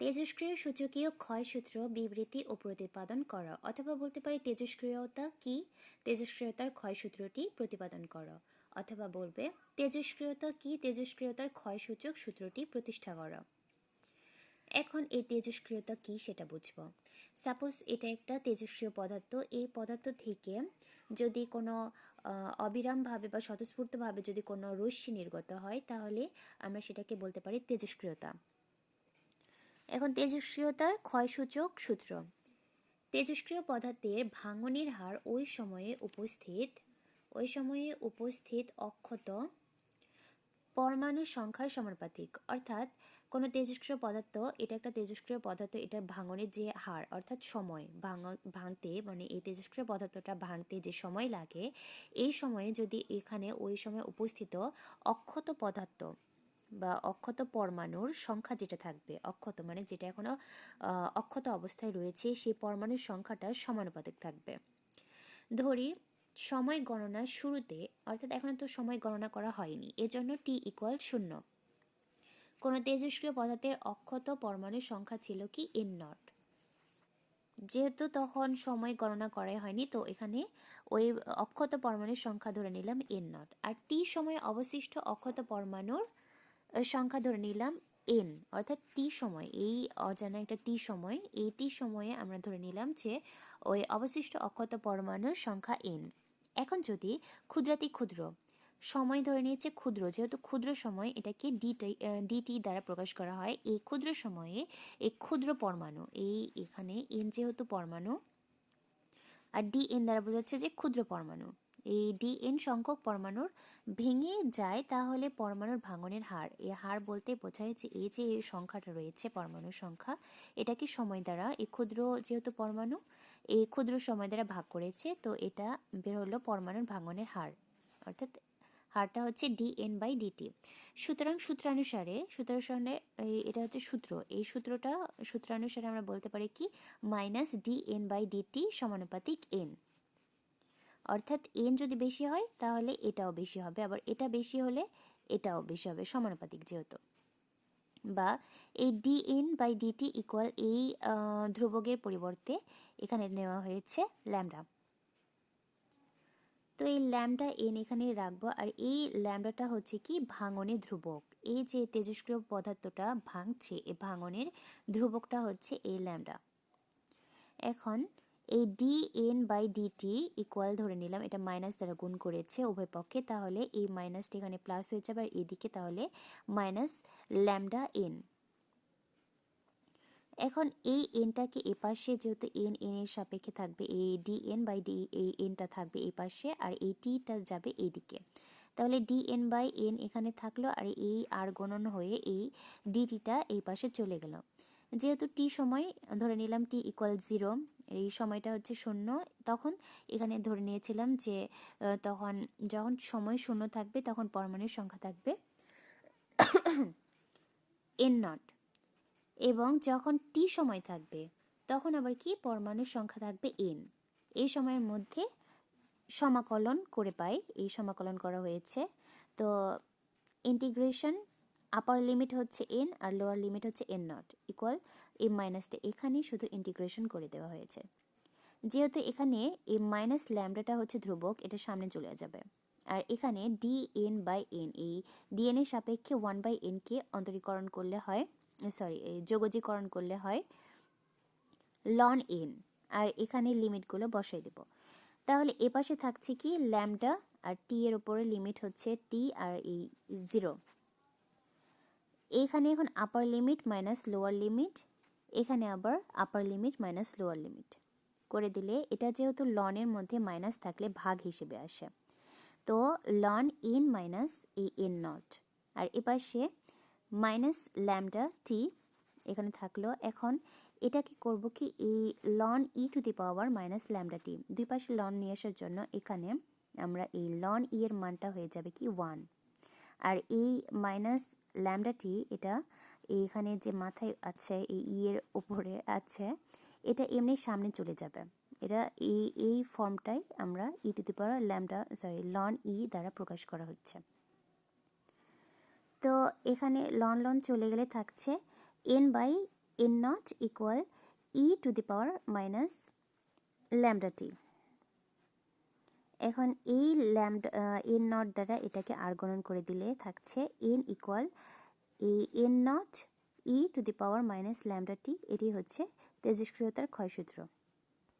তেজস্ক্রিয় সূচকীয় ক্ষয়সূত্র, বিবৃতি ও প্রতিপাদন করা, অথবা বলতে পারি তেজস্ক্রিয়তা কি? তেজস্ক্রিয়তার ক্ষয়সূত্রটি প্রতিপাদন করো, অথবা বলবে তেজস্ক্রিয়তা কি? তেজস্ক্রিয়তার ক্ষয়সূচক সূত্রটি প্রতিষ্ঠা করো। এখন এই তেজস্ক্রিয়তা কি সেটা বুঝব। সাপোজ এটা একটা তেজস্ক্রিয় পদার্থ, এই পদার্থ থেকে যদি কোনো অবিরামভাবে বা স্বতঃস্ফূর্তভাবে যদি কোনো রশ্মি নির্গত হয়, তাহলে আমরা সেটাকে বলতে পারি তেজস্ক্রিয়তা। এখন তেজস্ক্রিয়তার ক্ষয়সূচক সূত্র। তেজস্ক্রিয় পদার্থের ভাঙনের হার ওই সময়ে উপস্থিত, ওই সময়ে উপস্থিত অক্ষত পরমাণু সংখ্যার সমানুপাতিক। অর্থাৎ কোনো তেজস্ক্রিয় পদার্থ, এটা একটা তেজস্ক্রিয় পদার্থ, এটার ভাঙনের যে হার, অর্থাৎ সময়, ভাঙ- ভাঙতে মানে এই তেজস্ক্রিয় পদার্থটা ভাঙতে যে সময় লাগে, এই সময়ে যদি এখানে ওই সময় উপস্থিত অক্ষত পদার্থ বা অক্ষত পরমাণুর সংখ্যা যেটা থাকবে, অক্ষত মানে যেটা এখনও অক্ষত অবস্থায় রয়েছে, সেই পরমাণুর সংখ্যাটা সমানুপাতিক থাকবে। ধরি, সময় গণনার শুরুতে, অর্থাৎ এখনও তো সময় গণনা করা হয়নি, এজন্য টি ইকুয়াল শূন্য। কোনো তেজস্ক্রিয় পদার্থের অক্ষত পরমাণুর সংখ্যা ছিল কি? এন নট যেহেতু তখন সময় গণনা করাই হয়নি, তো এখানে ওই অক্ষত পরমাণুর সংখ্যা ধরে নিলাম এন নট আর টি সময় অবশিষ্ট অক্ষত পরমাণুর সংখ্যা ধরে নিলাম এন অর্থাৎ টি সময়, এই অজানা একটা টি সময়, এই টি সময়ে আমরা ধরে নিলাম যে ওই অবশিষ্ট অক্ষত পরমাণুর সংখ্যা এন এখন যদি ক্ষুদ্রাতি ক্ষুদ্র, সময় ধরে নিয়েছে ক্ষুদ্র, যেহেতু ক্ষুদ্র সময় এটাকে ডিটি ডিটি দ্বারা প্রকাশ করা হয়, এই ক্ষুদ্র সময়ে এই ক্ষুদ্র পরমাণু, এই এখানে এন যেহেতু পরমাণু, আর ডি এন দ্বারা বোঝাচ্ছে যে ক্ষুদ্র পরমাণু। এই ডি এন সংখ্যক পরমাণুর ভেঙে যায়, তাহলে পরমাণুর ভাঙনের হার। এই হার বলতে বোঝায় যে এই যে এই সংখ্যাটা রয়েছে, পরমাণুর সংখ্যা এটাকে সময় দ্বারা এই ক্ষুদ্র যেহেতু পরমাণু এই ক্ষুদ্র সময় দ্বারা ভাগ করেছে, তো এটা বের হলো পরমাণুর ভাঙনের হার। অর্থাৎ হারটা হচ্ছে ডি এন বাই ডিটি সুতরাং সূত্রানুসারে সূত্রানুসারে এটা হচ্ছে সূত্র। এই সূত্রটা সূত্রানুসারে আমরা বলতে পারি কি? Minus D N by D T সমানুপাতিক এন অর্থাৎ এন যদি বেশি হয়, তাহলে এটাও বেশি হবে। আবার এটা বেশি হলে এটাও বেশি হবে সমানুপাতিক যেহেতু। বা এই D N by D T equal এই ধ্রুবকের পরিবর্তে এখানে নেওয়া হয়েছে ল্যামডা তো এই ল্যামডা এন এখানে রাখব। আর এই ল্যামডাটা হচ্ছে কি? ভাঙনের ধ্রুবক। এই যে তেজস্ক্রিয় পদার্থটা ভাঙছে এই ভাঙনের ধ্রুবকটা হচ্ছে এই ল্যামডা এখন এই D N by D T equal ধরে নিলাম, এটা মাইনাস দ্বারা গুণ করেছে উভয় পক্ষে, তাহলে এই মাইনাসটি এখানে প্লাস হয়ে যাবে, আর এদিকে তাহলে মাইনাস ল্যামডা এন এখন এই এনটাকে এ পাশে যেহেতু এন এন এর সাপেক্ষে থাকবে, এই ডি এন বাই ডি এই এনটা থাকবে এই পাশে আর এই টিটা যাবে এইদিকে তাহলে ডি এন বাই এন এখানে থাকল, আর এই আর গণন হয়ে এই ডিটিটা এই পাশে চলে গেল। যেহেতু টি সময়, ধরে নিলাম টি ইকুয়াল জিরো এই সময়টা হচ্ছে শূন্য, তখন এখানে ধরে নিয়েছিলাম যে তখন যখন সময় শূন্য থাকবে, তখন পরমাণুর সংখ্যা থাকবে এন নট এবং যখন টি সময় থাকবে, তখন আবার কি? পরমাণুর সংখ্যা থাকবে এন এই সময়ের মধ্যে সমাকলন করে পাই, এই সমাকলন করা হয়েছে। তো ইন্টিগ্রেশন আপার লিমিট হচ্ছে এন আর লোয়ার লিমিট হচ্ছে এন নট ইকুয়াল এম মাইনাসটা এখানেই শুধু ইন্টিগ্রেশন করে দেওয়া হয়েছে। যেহেতু এখানে এম মাইনাস ল্যামডাটা হচ্ছে ধ্রুবক, এটা সামনে চলে যাবে। আর এখানে ডি এন বাই এন এই ডিএন এর সাপেক্ষে ওয়ান বাই এনকে অন্তরীকরণ করলে হয় সরি যোগজীকরণ করলে হয় লন এন আর এখানে লিমিটগুলো বসাই দেব। তাহলে এপাশে থাকছে কি ল্যামডা আর টি এর উপরে লিমিট হচ্ছে টি আর এই জিরো এখানে এখন upper limit minus lower limit এখানে আবার upper limit minus lower limit করে দিলে এটা যেহেতু লনের মধ্যে মাইনাস থাকলে ভাগ হিসেবে আসে। তো লন এন মাইনাস এই এন নট আর এপাশে মাইনাস ল্যামডা টি এখানে থাকল। এখন এটাকে করব কি এই ln E to the power minus lambda T দুই পাশে লন নিয়ে আসার জন্য এখানে আমরা এই লন ই এর মানটা হয়ে যাবে কি ওয়ান আর এই মাইনাস ল্যামডা টি এটা এখানে যে মাথায় আছে, এই ই এর উপরে আছে, এটা এমনি সামনে চলে যাবে। এটা এই এই ফর্মটাই আমরা E to the power lambda sorry ln E দ্বারা প্রকাশ করা হচ্ছে। তো এখানে লন লন চলে গেলে থাকছে N by N not equal E to the power minus lambda T এখন এই ল্যামডা এন নট দ্বারা এটাকে আর গণন করে দিলে থাকছে এন ইকুয়াল এই N not E to the power minus lambda T. এটি হচ্ছে তেজস্ক্রিয়তার ক্ষয়সূত্র।